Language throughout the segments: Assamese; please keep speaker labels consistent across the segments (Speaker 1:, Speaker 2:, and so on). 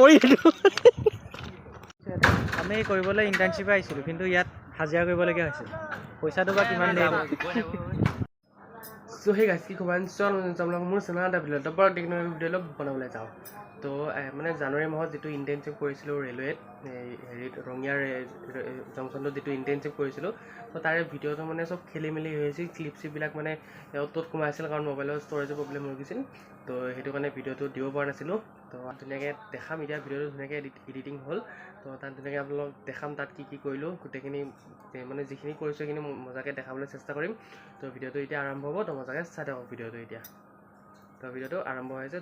Speaker 1: পৰিলোঁ আমি কৰিবলৈ ইণ্টাৰ্ণশ্বিপে আহিছিলোঁ কিন্তু ইয়াত হাজিৰা কৰিবলগীয়া হৈছে। পইচাটো বা কিমান দিয়ে
Speaker 2: সো সেই গাইজ কি খবৰ চল আপোনালোক মোৰ চেনেল এটা ভিডিঅ' ডাবৰ টেকনলজি ভিডিঅ' অলপ বনাবলৈ যাওঁ। তো মানে জানুৱাৰী মাহত যিটো ইণ্টাৰ্ণশ্বিপ কৰিছিলোঁ ৰেলৱেত এই হেৰিত ৰঙিয়া জংচনটোত যিটো ইণ্টাৰ্ণশ্বিপ কৰিছিলোঁ তো তাৰে ভিডিঅ'টো মানে চব খেলি মেলি হৈ আছিল ক্লিপ চিপবিলাক মানে অ'ত ত'ত সোমাই আছিল কাৰণ মোবাইলৰ ষ্ট'ৰেজৰ প্ৰব্লেম হৈ গৈছিল। তো সেইটো কাৰণে ভিডিঅ'টো দিব পৰা নাছিলোঁ। তো ধুনীয়াকৈ দেখাম এতিয়া ভিডিঅ'টো ধুনীয়াকৈ এডিটিং হ'ল। তো তাত ধুনীয়াকৈ আপোনালোক দেখাম তাত কি কি কৰিলোঁ। গোটেইখিনি মানে যিখিনি কৰিছোঁ সেইখিনি মজাকৈ দেখাবলৈ চেষ্টা কৰিম। তো ভিডিঅ'টো এতিয়া আৰম্ভ হ'ব তো মজাকৈ চাই থাকক ভিডিঅ'টো এতিয়া। তো ভিডিঅ'টো আৰম্ভ হৈছে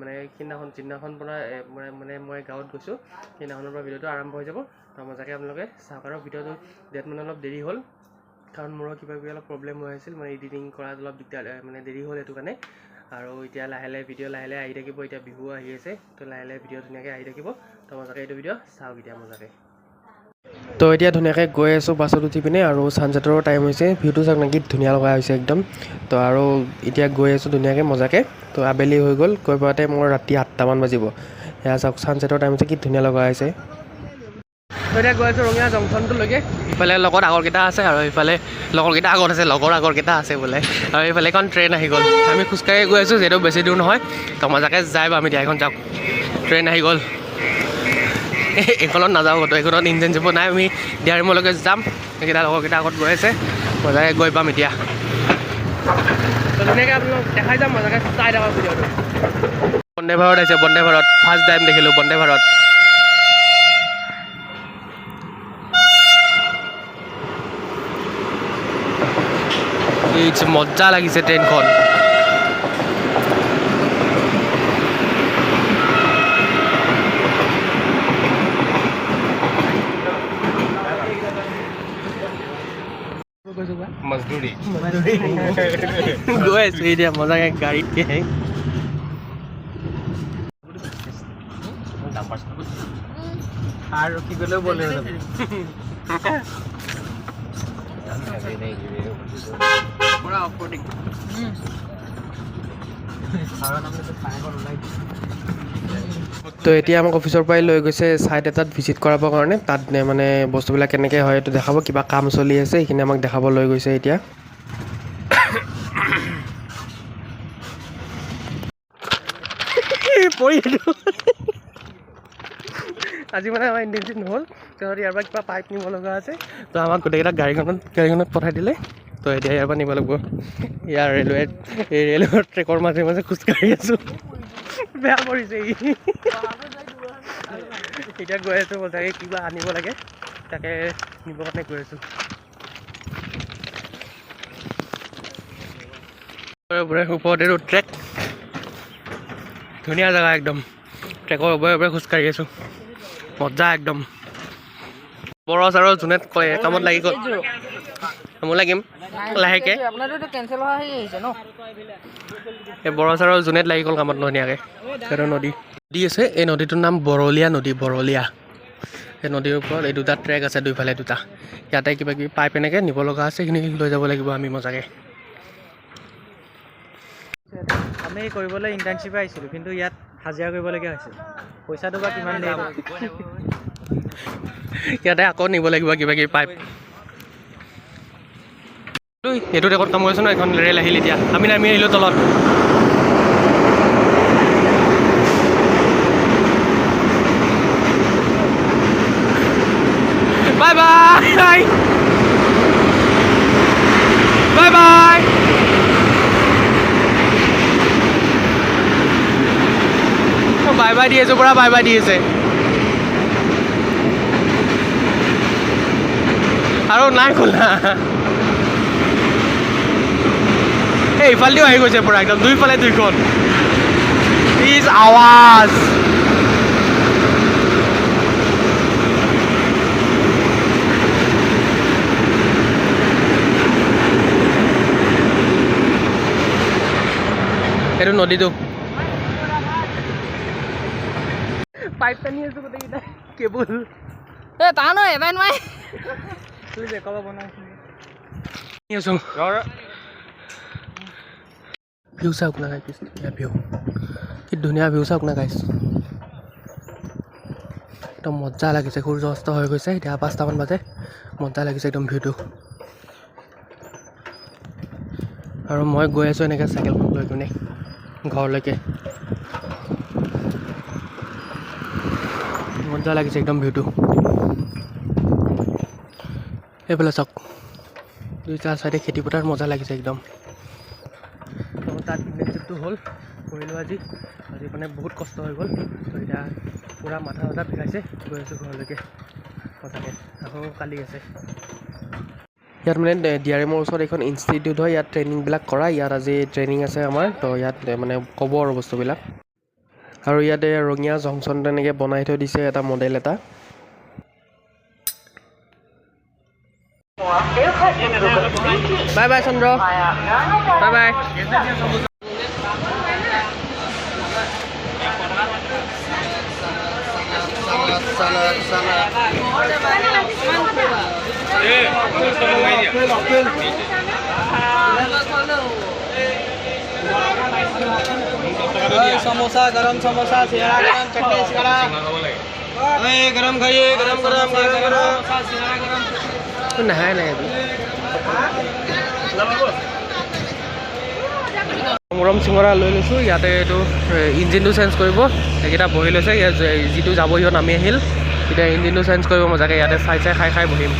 Speaker 2: মানে সিদিনাখন যিদিনাখন পৰা মানে মই গাঁৱত গৈছোঁ সেইদিনাখনৰ পৰা ভিডিঅ'টো আৰম্ভ হৈ যাব। তো মজাকৈ আপোনালোকে চাওক আৰু ভিডিঅ'টো দিয়াত মানে অলপ দেৰি হ'ল। কাৰণ মোৰো কিবা কিবি অলপ প্ৰব্লেম হৈ আছিল মানে এডিটিং কৰাত অলপ দিগদাৰ মানে দেৰি হ'ল সেইটো কাৰণে। আৰু এতিয়া লাহে লাহে ভিডিঅ' লাহে লাহে আহি থাকিব এতিয়া বিহু আহি আছে তো লাহে লাহে ভিডিঅ' ধুনীয়াকৈ আহি থাকিব তো মজাকৈ এইটো ভিডিঅ' চাওক এতিয়া মজাকৈ। তো এতিয়া ধুনীয়াকৈ গৈ আছোঁ বাছত উঠি পিনে আৰু ছানছেটৰো টাইম হৈছে ভিউটো চাওক নেকি ধুনীয়া লগা হৈছে একদম। তো আৰু এতিয়া গৈ আছোঁ ধুনীয়াকৈ মজাকৈ তো আবেলি হৈ গ'ল গৈ পাওঁতে মোৰ ৰাতি আঠটামান বাজিব। এয়া চাওক ছানছেটৰ টাইম হৈছে কি ধুনীয়া লগা হৈছে। তো এতিয়া গৈ আছোঁ ৰঙিয়া জংচনটোলৈকে ইফালে লগত আগৰকেইটা আছে আৰু ইফালে লগৰকেইটা আগত আছে লগৰ আগৰকেইটা আছে বোলে। আৰু এইফালে এখন ট্ৰেইন আহি গ'ল। আমি খোজকাঢ়ি গৈ আছোঁ যিহেতু বেছি দূৰ নহয়। তো মজাকৈ যাই বা আমি দিয়া এখন যাওক। ট্ৰেইন আহি গ'ল। এই- এইখনত নাযাওঁ ক'তো এইখনত ইণ্টাৰ্ণশ্বিপো নাই আমি ডিয়াৰিমলৈকে যাম। এইকেইটা লগৰকেইটা আগত গৈ আছে মজাকৈ গৈ পাম এতিয়া। তো ধুনীয়াকৈ আপোনালোক দেখাই যাম মজাকৈ চাই থাকক ভিডিঅ'টো। বন্দে ভাৰত আহিছে বন্দে ভাৰত ফাৰ্ষ্ট টাইম দেখিলোঁ বন্দে ভাৰত। কি মজা লাগিছে ট্ৰেইনখন
Speaker 3: মজদুৰি
Speaker 2: গৈ আছো এতিয়া মজাকে গাড়ীতকে
Speaker 1: আৰু কি গ'লেও বলে
Speaker 2: তো এতিয়া আমাক অফিচৰ পৰাই লৈ গৈছে ছাইট এটাত ভিজিট কৰাবৰ কাৰণে। তাত মানে বস্তুবিলাক কেনেকৈ হয় এইটো দেখাব, কিবা কাম চলি আছে, সেইখিনি আমাক দেখাব লৈ গৈছে এতিয়া।
Speaker 1: আজি মানে আমাৰ ইণ্টাৰ্ণশ্বিপ নহ'ল। তেওঁ ইয়াৰ পৰা কিবা পাইপ নিব লগা আছে।
Speaker 2: তো আমাক গোটেইকেইটা গাড়ীখনত গাড়ীখনত পঠাই দিলে। তো এতিয়া ইয়াৰ পৰা নিব লাগিব। ইয়াৰ ৰেলৱে এই ৰেলৱেৰ ট্ৰেকৰ মাজে মাজে খোজকাঢ়ি আছোঁ।
Speaker 1: বেয়া কৰিছে ই। এতিয়া গৈ আছোঁ বজাৰে কিবা আনিব লাগে। তাকে নিবৰ কাৰণে গৈ আছোঁ।
Speaker 2: ওপৰে ওপৰত এইটো ট্ৰেক ধুনীয়া জেগা একদম। ট্ৰেকৰ ওপৰে ওপৰে খোজকাঢ়ি আছোঁ। মজা একদম। বৰচ আৰু কয়, কামত লাগি গ'ল। মই লাগিম লাহেকৈ। এই বৰচ আৰু জোনেত লাগি গ'ল কামত ধুনীয়াকৈ সেইটো নদী। নদী আছে এই নদীটোৰ নাম বৰলীয়া নদী বৰলীয়া। এই নদীৰ ওপৰত এই দুটা ট্ৰেক আছে দুইফালে দুটা। ইয়াতে কিবা কিবি পাইপ এনেকৈ নিব লগা আছে সেইখিনি লৈ যাব লাগিব আমি মজাকৈ।
Speaker 1: আমি কৰিবলৈ ইণ্টাৰ্ণশ্বিপে আহিছিলোঁ কিন্তু ইয়াত হাজিৰা কৰিবলগীয়া হৈছে পইচাটো বা কিমান দিয়ে
Speaker 2: ইয়াতে আকৌ নিব লাগিব কিবা কিবি পাইপ এইটো ট্ৰেকত কাম কৰিছোঁ ন এখন ৰেল আহিল এতিয়া। আমি নামি আহিলোঁ তলত। Bye bye! Bye bye! Bye by the আছোঁ পৰা, বাই বাই দি আছে। আৰু নাই খোলা। এই ইফালেদিও আহি গৈছে পূৰা একদম দুইফালে দুইখন। ইজ আৱাজ। এইটো নদীটো। পাইপ টানি আছোঁ গোটেইকেইটা কেবুল।
Speaker 4: এ তাৰ নহয় এবাৰ নোৱাৰে
Speaker 1: তোৰ জেকব বনাইছোঁ
Speaker 2: টানি আছোঁ ভিউ চাওক না গাইছ ধুনীয়া ভিউ। কি ধুনীয়া ভিউ চাওক না গাইছ একদম মজা লাগিছে সূৰ্য অস্ত হৈ গৈছে, এতিয়া পাঁচটামান বাজে। মজা লাগিছে একদম ভিউটো। আৰু মই গৈ আছোঁ এনেকৈ চাইকেলখন লৈ কিনে, ঘৰলৈকে। মজা লাগিছে একদম ভিউটো। এইফালে চাওক দুইটা চাইডে খেতিপথাৰ মজা লাগিছে একদম। হ'ল কৰিলোঁ আজি। আজি মানে বহুত কষ্ট হৈ গ'ল। তো এতিয়া পূৰা মাথা চাথা বিষাইছে গৈ আছোঁ ঘৰলৈকে। সঁচাকৈ আকৌ কালি আছে। ইয়াত মানে ডি আৰ এমৰ ওচৰত এখন ইনষ্টিটিউট হয় ইয়াত ট্ৰেইনিংবিলাক কৰায় ইয়াত আজি ট্ৰেইনিং আছে আমাৰ তো ইয়াত মানে ক'ব আৰু বস্তুবিলাক। আৰু ইয়াতে ৰঙিয়া জংচন তেনেকৈ বনাই থৈ দিছে এটা মডেল এটা। বাই বাই চন্দ্ৰ bye bye
Speaker 1: sana ke sana. Hey, samosa, garam samosa, silakan cek sekarang. Hey, garam kaya, garam
Speaker 2: garam kaya, garam samosa, silakan garam. Kenapa ini? Kenapa bos? মৰম চিঙৰা লৈ লৈছোঁ। ইয়াতে এইটো ইঞ্জিনটো চেঞ্জ কৰিব। সেইকেইটা বহি লৈছে। যিটো যাব সিহঁত নামি আহিল। এতিয়া ইঞ্জিনটো চেঞ্জ কৰিব। মজাকৈ ইয়াতে চাই চাই খাই খাই বহিম।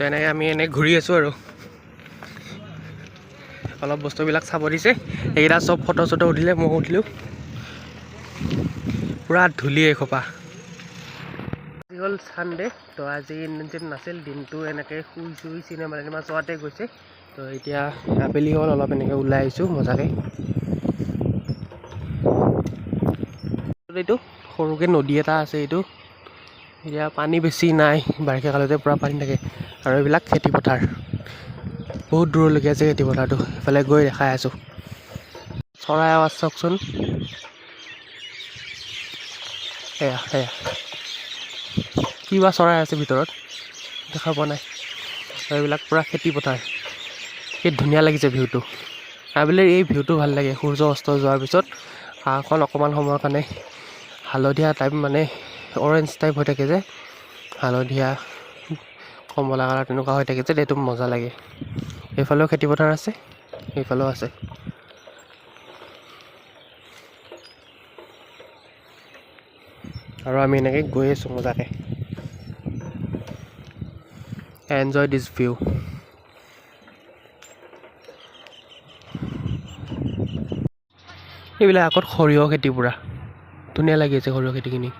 Speaker 2: তো এনেকৈ আমি এনেই ঘূৰি আছোঁ আৰু। অলপ বস্তুবিলাক চাব দিছে। এইকেইটা চব ফটো চটো উঠিলে মই উঠিলোঁ। পূৰা ধূলি এসোপা। আজি হ'ল ছানডে তো আজি ইণ্টাৰ্ণশ্বিপ নাছিল দিনটো এনেকৈ শুই চুই চিনেমা চিনেমা চোৱাতে গৈছে। তো এতিয়া আবেলি হ'ল অলপ এনেকৈ ওলাই আহিছোঁ মজাকৈ। এইটো সৰুকৈ নদী এটা আছে এইটো। এতিয়া পানী বেছি নাই বাৰিষা কালতে পূৰা পানী থাকে। আৰু এইবিলাক খেতি পথাৰ। বহুত দূৰলৈকে আছে খেতি পথাৰটো সেইফালে গৈ দেখাই আছোঁ। চৰাই আৱাজ চাওকচোন। সেয়া সেয়া কি বা চৰাই আছে ভিতৰত? দেখা পোৱা নাই। আৰু এইবিলাক পূৰা খেতি পথাৰ। কি ধুনীয়া লাগিছে ভিউটো। আবেলিৰ এই ভিউটো ভাল লাগে সূৰ্য অস্ত যোৱাৰ পিছত। আকাশখন অকণমান সময়ৰ কাৰণে হালধীয়া টাইপ মানে অৰেঞ্জ টাইপ হৈ থাকে যে হালধীয়া কমলা কালাৰ তেনেকুৱা হৈ থাকে যে এইটো মজা লাগে। এইফালেও খেতি পথাৰ আছে এইফালেও আছে। আৰু আমি এনেকৈ গৈ আছোঁ মজাকৈ। এনজয় দিছ ভিউ এইবিলাক আগত সৰিয়হ খেতি পূৰা। ধুনীয়া লাগি আছে সৰিয়হ খেতিখিনি।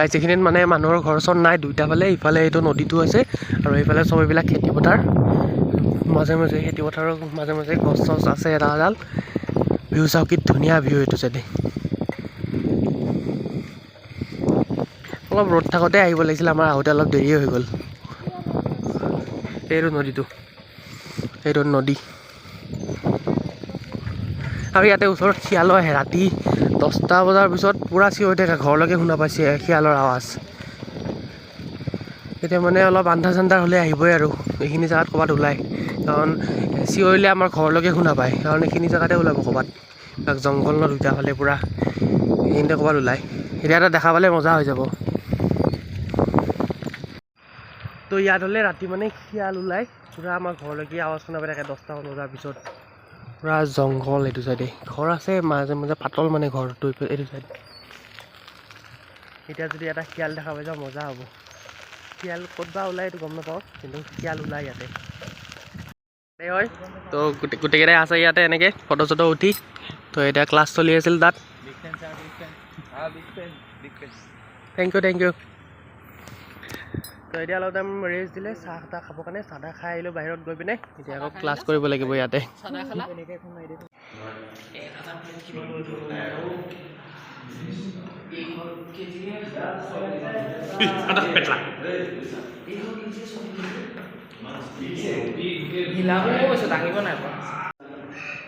Speaker 2: গাইছ এইখিনিত মানে মানুহৰ ঘৰ চৰ নাই দুইটা ফালে ইফালে এইটো নদীটো আছে আৰু এইফালে চব এইবিলাক খেতি পথাৰ। মাজে মাজে খেতি পথাৰৰ মাজে মাজে গছ চছ আছে এডাল এডাল ভিউ চাওক কি ধুনীয়া ভিউ এইটো চাইডে। অলপ ৰ'দ থাকোঁতে আহিব লাগিছিল আমাৰ আহোঁতে অলপ দেৰিয়ে হৈ গ'ল। এইটো নদীটো এইটো নদী। আৰু ইয়াতে ওচৰত শিয়ালো আহে ৰাতি দহটা বজাৰ পিছত পূৰা চিঞৰি থাকে ঘৰলৈকে শুনা পাইছে শিয়ালৰ আৱাজ। এতিয়া মানে অলপ আন্ধাৰ চান্ধাৰ হ'লে আহিবই আৰু এইখিনি জেগাত ক'ৰবাত ওলায়। কাৰণ চিঞৰিলে আমাৰ ঘৰলৈকে শুনা পায় কাৰণ এইখিনি জেগাতে ওলাব ক'ৰবাত। জংঘল ন দুইটা ফালে পূৰা এইখিনিতে ক'ৰবাত ওলায়। এতিয়া এটা দেখা পালে মজা হৈ যাব। তো ইয়াত হ'লে ৰাতি মানে শিয়াল ওলায় পূৰা আমাৰ ঘৰলৈকে আৱাজ শুনা পাই থাকে দহটামান বজাৰ পিছত। পূৰা জংঘল এইটো চাইডে ঘৰ আছে মাজে মাজে পাতল মানে ঘৰটো এইটো চাইড এতিয়া যদি এটা শিয়াল দেখা পাই যাওঁ মজা হ'ব। শিয়াল ক'ত বা ওলায় এইটো গম নাপাওঁ কিন্তু শিয়াল ওলায় ইয়াতে। হয় তো গোটেই গোটেইকেইটাই আছে ইয়াতে এনেকৈ ফটো চটো উঠি। তো এতিয়া ক্লাছ চলি আছিল তাত। থেংক ইউ থেংক ইউ তো এতিয়া অলপ টাইম ৰেষ্ট দিলে চাহ তাহ খাবৰ কাৰণে চাহ তাহ খাই আহিলোঁ বাহিৰত গৈ পিনে। এতিয়া আকৌ ক্লাছ কৰিব লাগিব ইয়াতে।
Speaker 4: চাদা কৈছে দাঙিব নাই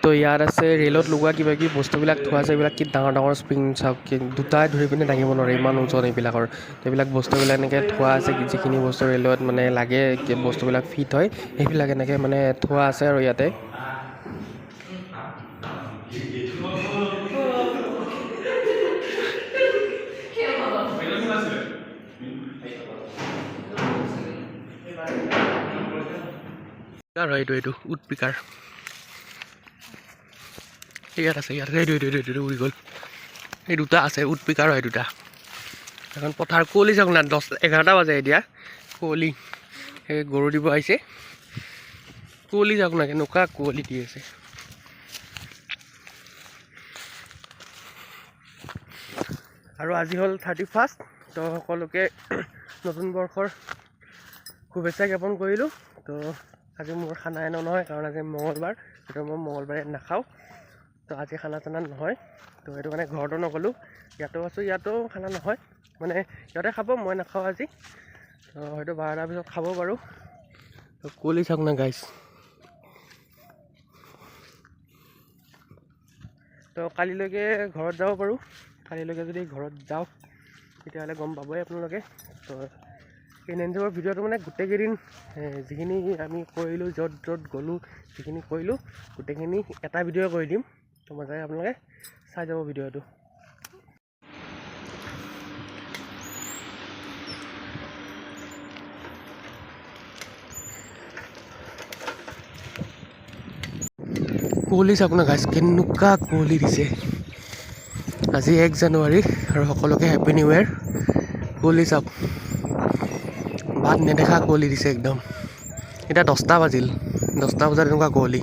Speaker 2: তো ইয়াত আছে ৰেলত লগোৱা কিবা কিবি বস্তুবিলাক থোৱা আছে এইবিলাক কি ডাঙৰ ডাঙৰ স্প্ৰিং চাওক দুটাই ধৰি পিনে দাঙিব নোৱাৰে ইমান ওজন এইবিলাকৰ তো এইবিলাক বস্তুবিলাক এনেকৈ থোৱা আছে যিখিনি বস্তু ৰেলত মানে লাগে বস্তুবিলাক ফিট হয় সেইবিলাক এনেকৈ মানে থোৱা আছে আৰু ইয়াতে হয় এইটো এইটো উড স্পীকাৰ ইয়াত আছে ইয়াত এইটো এইটো এইটো উৰি গ'ল এই দুটা আছে উড স্পীকাৰ হয় দুটা এখন পথাৰ কুঁৱলী চাওক না দহ এঘাৰটা বাজে এতিয়া কুঁৱলী সেই গৰু দিব আহিছে কুঁৱলী চাওক না কেনেকুৱা কুঁৱলী দি আছে আৰু আজি হ'ল থাৰ্টি ফাৰ্ষ্ট তো সকলোকে নতুন বৰ্ষৰ শুভেচ্ছা জ্ঞাপন কৰিলোঁ। তো আজি মোৰ খানা এনে নহয় কাৰণ আজি মঙলবাৰ সেইটো মই মঙলবাৰে নাখাওঁ। তো আজি খানা চানা নহয়। তো সেইটো কাৰণে ঘৰতো নগ'লোঁ। ইয়াতো আছোঁ ইয়াতো খানা নহয়। মানে সিহঁতে খাব মই নাখাওঁ আজি। তো হয়তো বাৰটাৰ পিছত খাব পাৰোঁ। তো কুঁৱলী চাওক না গাইছ তো কালিলৈকে ঘৰত যাব পাৰোঁ। কালিলৈকে যদি ঘৰত যাওঁ তেতিয়াহ'লে গম পাবই আপোনালোকে। তো এই নেনজৰ ভিডিঅ'টো মানে গোটেইকেইদিন যিখিনি আমি কৰিলোঁ য'ত য'ত গ'লোঁ যিখিনি কৰিলোঁ গোটেইখিনি এটা ভিডিঅ' কৰি দিম। তো মজাকৈ আপোনালোকে চাই যাব ভিডিঅ'টো কুঁৱলী না গাইছ কেনেকুৱা কুঁৱলী দিছে আজি এক জানুৱাৰী আৰু সকলোকে হেপী নিউ ইয়েৰ কুঁৱলী চাওক ভাত নেদেখা কুঁৱলী দিছে একদম এতিয়া দহটা বাজিল দহটা বজাত এনেকুৱা কুঁৱলী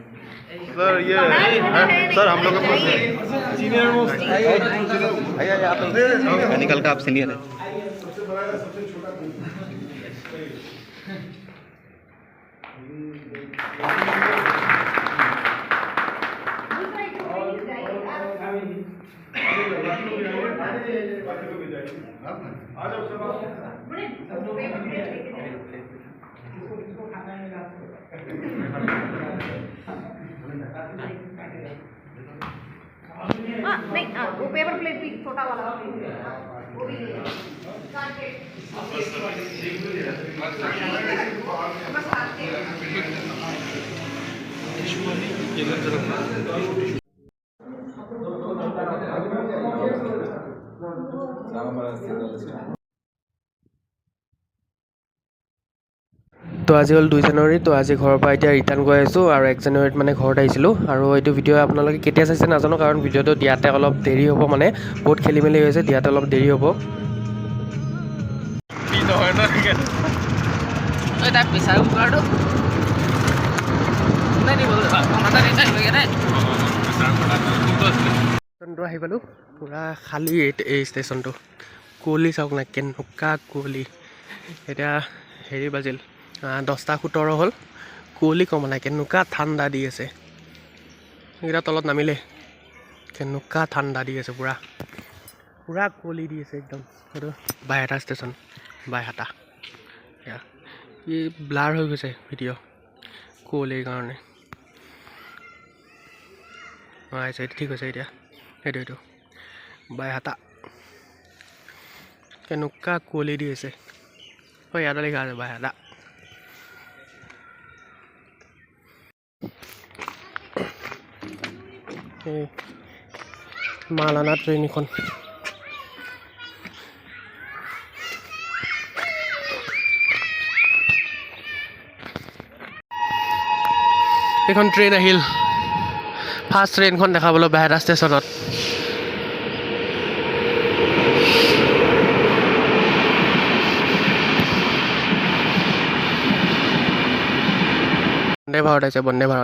Speaker 5: सर ये सर हम लोग सीनियर मोस्ट निकल का आप सीनियर है।
Speaker 3: हाँ नहीं हाँ वो पेपर प्लेट भी छोटा वाला वो भी ले
Speaker 2: তো আজি হ'ল দুই জানুৱাৰী তো আজি ঘৰৰ পৰা এতিয়া ৰিটাৰ্ণ গৈ আছোঁ আৰু এক জানুৱাৰীত মানে ঘৰত আহিছিলোঁ আৰু এইটো ভিডিঅ' আপোনালোকে কেতিয়া চাইছে নাজানো কাৰণ ভিডিঅ'টো দিয়াতে অলপ দেৰি হ'ব মানে বহুত খেলি মেলি হৈছে দিয়াতে অলপ দেৰি হ'ব। আহি পালোঁ। পূৰা খালী এই ষ্টেচনটো কুঁৱলী চাওক না কেনেকুৱা কুঁৱলী। এতিয়া হেৰি বাজিল। দহটা সোতৰ হ'ল। কুঁৱলী কমা নাই, কেনেকুৱা ঠাণ্ডা দি আছে। সেইকেইটা তলত নামিলে। কেনেকুৱা ঠাণ্ডা দি আছে পূৰা। পূৰা কুঁৱলী দি আছে একদম। সেইটো বাইহাটা ষ্টেচন, বাইহাটা। ই ব্লাৰ হৈ গৈছে ভিডিঅ' কুঁৱলীৰ কাৰণে। অঁ আহিছে ঠিক হৈছে এতিয়া। সেইটো এইটো। বাইহাটা। কেনেকুৱা কুঁৱলী দি আছে। অঁ, ইয়াতে লিখা আছে বাইহাটা। มาแล้วนะเลยมีคนเป็นคนเทรนฮิลพาสเทรนคนนะครับเราแบรัสเตสรดได้พอได้จะบนได้พอ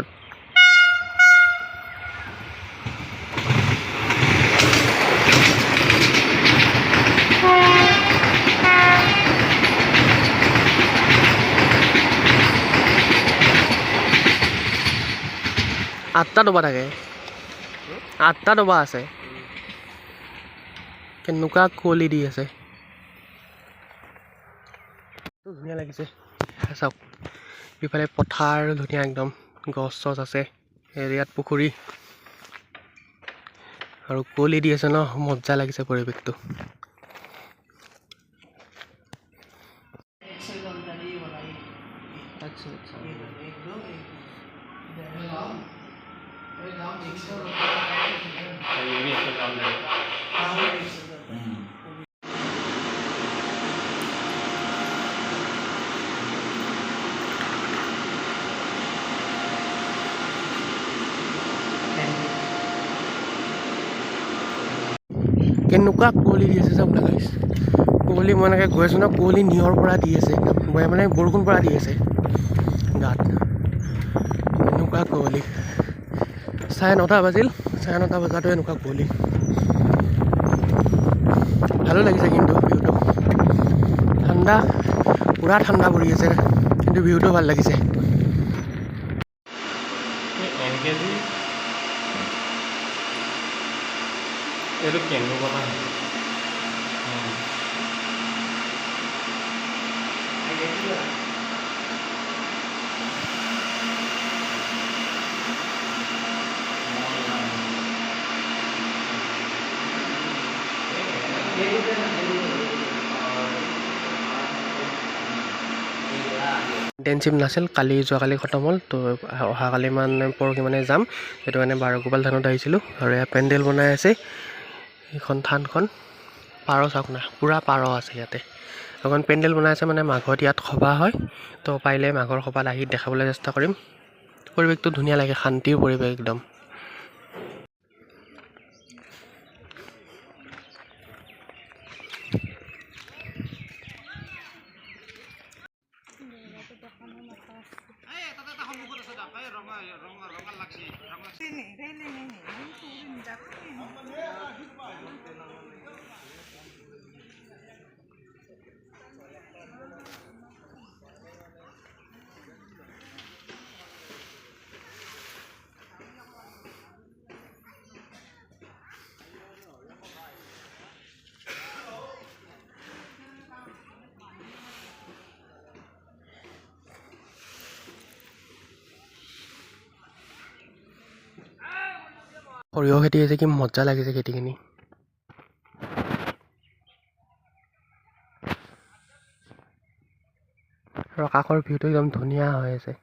Speaker 2: আঠটা ডবা থাকে। আঠটা ডবা আছে। কেনেকুৱা কুঁৱলী দি আছে। ধুনীয়া লাগিছে। চাওক, ইফালে পথাৰ ধুনীয়া একদম গছ চছ আছে, এৰিয়াত পুখুৰী। আৰু কুঁৱলী দি আছে ন মজা লাগিছে পৰিৱেশটো।
Speaker 4: আচ্ছা আচ্ছা
Speaker 2: কেনেকুৱা কুঁৱলী দি আছে চাওক না গাইছ কুঁৱলী মই এনেকৈ গৈ আছোঁ ন কুঁৱলী নিয়ৰ পৰা দি আছে একদম মই মানে বৰষুণ পৰা দি আছে গাত এনেকুৱা কুঁৱলী চাৰে নটা বাজিল, চাৰে নটা বজাতো এনেকুৱা কুঁৱলী। ভালো লাগিছে কিন্তু ভিউটো। ঠাণ্ডা, পূৰা ঠাণ্ডা পৰি আছে, কিন্তু ভিউটো ভালো লাগিছে।
Speaker 5: এইটো কেন্দু বনা
Speaker 2: ইণ্টাৰ্ণশ্বিপ নাছিল কালি যোৱাকালি খতম হ'ল তো অহাকালি মানে পৰহি মানে যাম। সেইটো কাৰণে বাৰগোপাল থানত আহিছিলোঁ আৰু এয়া পেণ্ডেল বনাই আছে এইখন থানখন। পাৰ চাওক না পূৰা পাৰ আছে ইয়াতে। এখন পেণ্ডেল বনাই আছে মানে মাঘত ইয়াত সভা হয় তো পাৰিলে মাঘৰ সভাত আহি দেখাবলৈ চেষ্টা কৰিম। পৰিৱেশটো ধুনীয়া লাগে শান্তিৰ পৰিৱেশ একদম। সৰিয়হ খেতি হৈছে কি মজা লাগিছে খেতিখিনি। আৰু কাষৰ ভিউটো একদম ধুনীয়া হৈ আছে।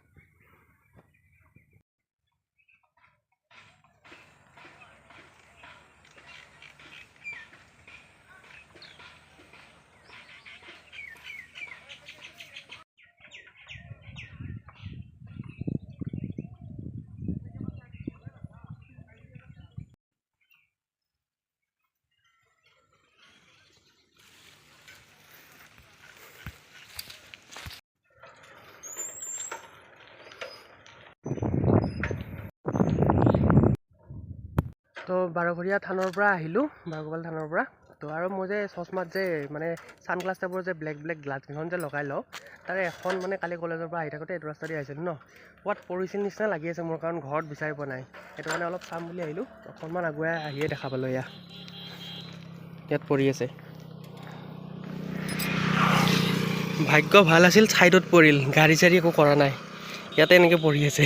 Speaker 2: তো বাৰঘৰীয়া থানৰ পৰা আহিলোঁ বাৰগোপাল থানৰ পৰা। তো আৰু মই যে চশমাত যে মানে ছানগ্লাছ টাইপৰ যে ব্লেক ব্লেক গ্লাছকেইখন যে লগাই লওঁ তাৰে এখন মানে কালি কলেজৰ পৰা আহি থাকোঁতে এইটো ৰাস্তা দি আহিছিলোঁ ন? ক'ৰবাত পৰিছিল নিচিনা লাগি আছে মোৰ কাৰণ ঘৰত বিচাৰি পোৱা নাই। সেইটো কাৰণে অলপ চাম বুলি আহিলোঁ। অকণমান আগুৱাই আহিয়ে দেখা পালোঁ এয়া। ইয়াত পৰি আছে। ভাগ্য ভাল আছিল ছাইডত পৰিল। গাড়ী চাড়ী একো কৰা নাই। ইয়াতে এনেকৈ পৰি আছে।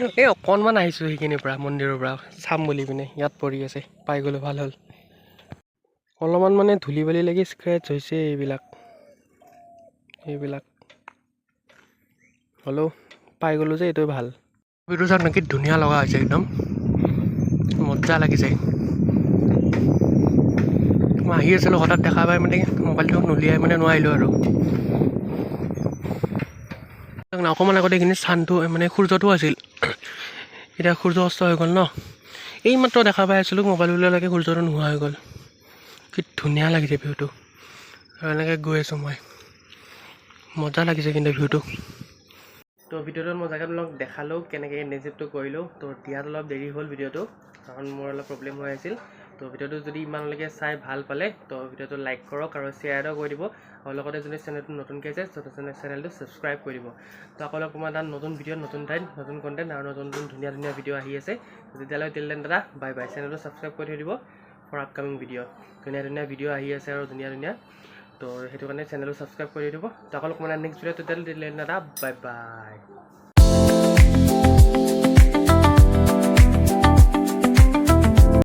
Speaker 2: এই অকণমান আহিছোঁ সেইখিনিৰ পৰা মন্দিৰৰ পৰা। চাম বুলি পিনে ইয়াত পৰি আছে পাই গ'লোঁ ভাল হ'ল। অলপমান মানে ধূলি বালি লাগি স্ক্ৰেচ হৈছে এইবিলাক। এইবিলাক। হ'লেও পাই গ'লোঁ যে এইটোৱে ভাল। ছবিটো চাওক নেকি ধুনীয়া লগা হৈছে একদম। মজা লাগিছে। মই আহি আছিলোঁ হঠাৎ দেখা পাই মানে মোবাইলটো নুলিয়াই মানে নোৱাৰিলোঁ আৰু। অকণমান আগতে এইখিনি চানটো মানে সূৰ্যটো আছিল। এতিয়া সূৰ্য অস্ত হৈ গ'ল ন? এই মাত্ৰ দেখা পাই আছিলোঁ মোবাইল উলিয়ালৈকে সূৰ্যটো নোহোৱা হৈ গ'ল। কি ধুনীয়া লাগিছে ভিউটো আৰু এনেকৈ গৈ আছোঁ মই। মজা লাগিছে কিন্তু ভিউটো তো ভিডিঅ'টোত মই জেগাবিলাক দেখালোঁ কেনেকৈ ইণ্টাৰ্ণশ্বিপটো কৰিলোঁ। তো দিয়াত অলপ দেৰি হ'ল ভিডিঅ'টো কাৰণ মোৰ অলপ প্ৰব্লেম হৈ আছিল। তো ভিডিঅ'টো যদি ইমানলৈকে চাই ভালো পালে, তো ভিডিঅ'টো লাইক কৰক আৰু শ্বেয়াৰ এটা কৰি দিব। আৰু লগতে যদি চেনেলটো নতুনকৈ আছে চেনেলটো ছাবস্ক্ৰাইব কৰি দিব। তো আকৌ লগ তোমাৰ নতুন ভিডিঅ' নতুন ঠাইত, নতুন কণ্টেণ্ট আৰু নতুন নতুন ধুনীয়া ধুনীয়া ভিডিঅ' আহি আছে। তেতিয়ালৈ তিল দাদা বাই বাই চেনেলটো ছাবস্ক্ৰাইব কৰি থৈ দিব ফৰ আপকামিং ভিডিঅ' ধুনীয়া ধুনীয়া ভিডিঅ' আহি আছে আৰু ধুনীয়া ধুনীয়া। তো সেইটো কাৰণে চেনেলটো ছাবস্ক্ৰাইব কৰি দিব। তো আকৌ লগ তোমাৰ নেক্সট ভিডিঅ'ত তেতিয়ালৈ তিল দেন দাদা বাই বাই